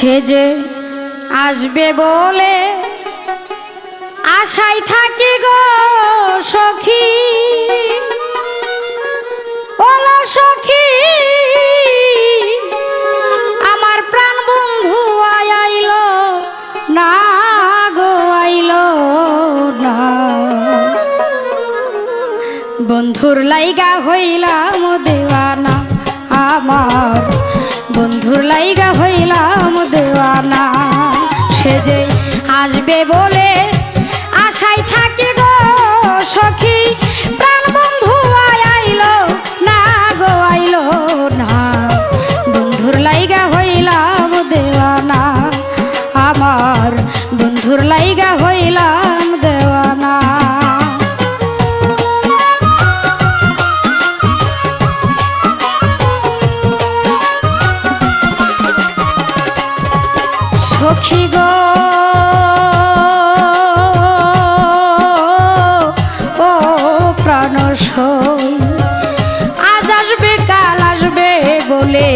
সে যে আসবে বলে আশাই থাকি গো সখী। ওলা সখী, আমার প্রাণ বন্ধু আইল না গো, আইল না। বন্ধুর লাইগা হইলাম দেওয়ানা আমার। বন্ধুর লাইগা হইলাম দেওয়ানা। সে যে আসবে বলে আশাই থাকি গো সখী। সখী গো। প্রাণ আজ আসবে, কাল আসবে বলে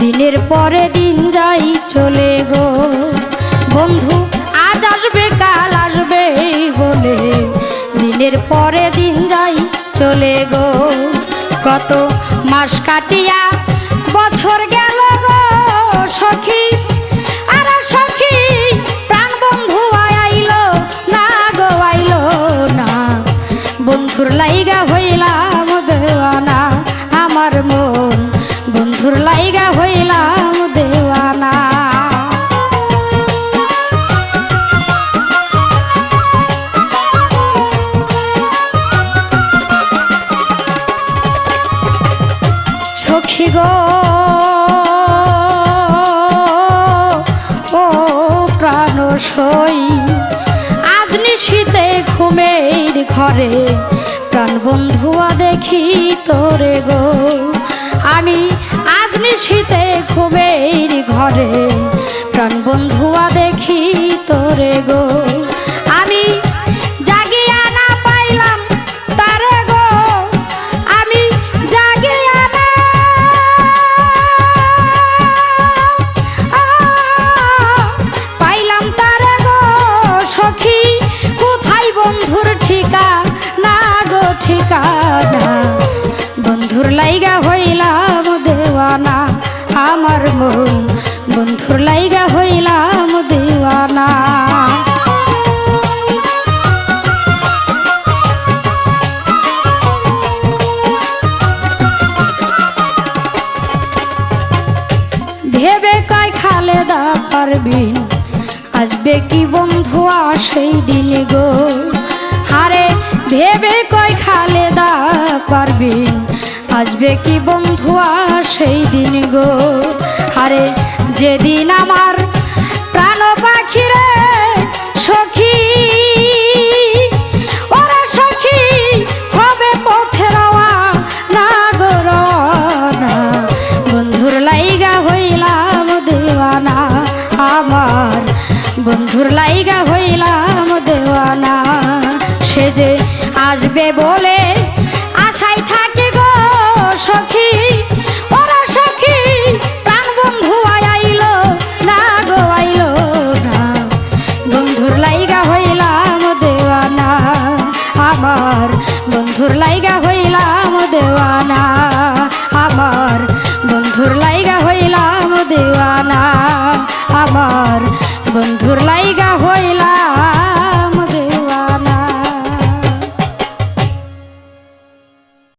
দিনের পরে দিন যাই চলে গো। বন্ধু, আজ আসবে, কাল আসবে বলে দিনের পরে দিন যাই চলে গো। কত মাস কাটিয়া বছর গেল গো সখী সখী গো। ও প্রাণ সই, আজ নিশীতে ঘুমের ঘরে প্রাণ বন্ধুয়া দেখি তোরে গো। আমি আজ নিশীতে ঘুমের ঘরে প্রাণ বন্ধুয়া দেখি তোরে গো। ঠিকানা বন্ধুর লাইগা হইলাম দেওয়ানা। আমার মন বন্ধুর লাইগা হইলাম দেওয়ানা। ভেবে কয় খালেদা পারবি? আসবে কি বন্ধু সেই দিন গো? হারে ভেবে কয় খালেদা পারবি আসবে কি বন্ধু সেই দিন গো? আরে যেদিন আমার প্রাণ পাখিরে সখী, ওরা সখী, হবে পথে রওয়া না গো রওনা। বন্ধুর লাইগা হইলাম দেওয়ানা আমার। বন্ধুর লাইগা হইলাম দেওয়ানা। সে যে আসবে বলে সখী, ওরা সখী, প্রাণ বন্ধু আইল না গো, আইল না। বন্ধুর লাইগা হইলাম দেওয়ানা আমার বন্ধুর লাইগা হইলাম দেওয়ানা আমার বন্ধুর লাইগা হইলাম দেওয়ানা আমার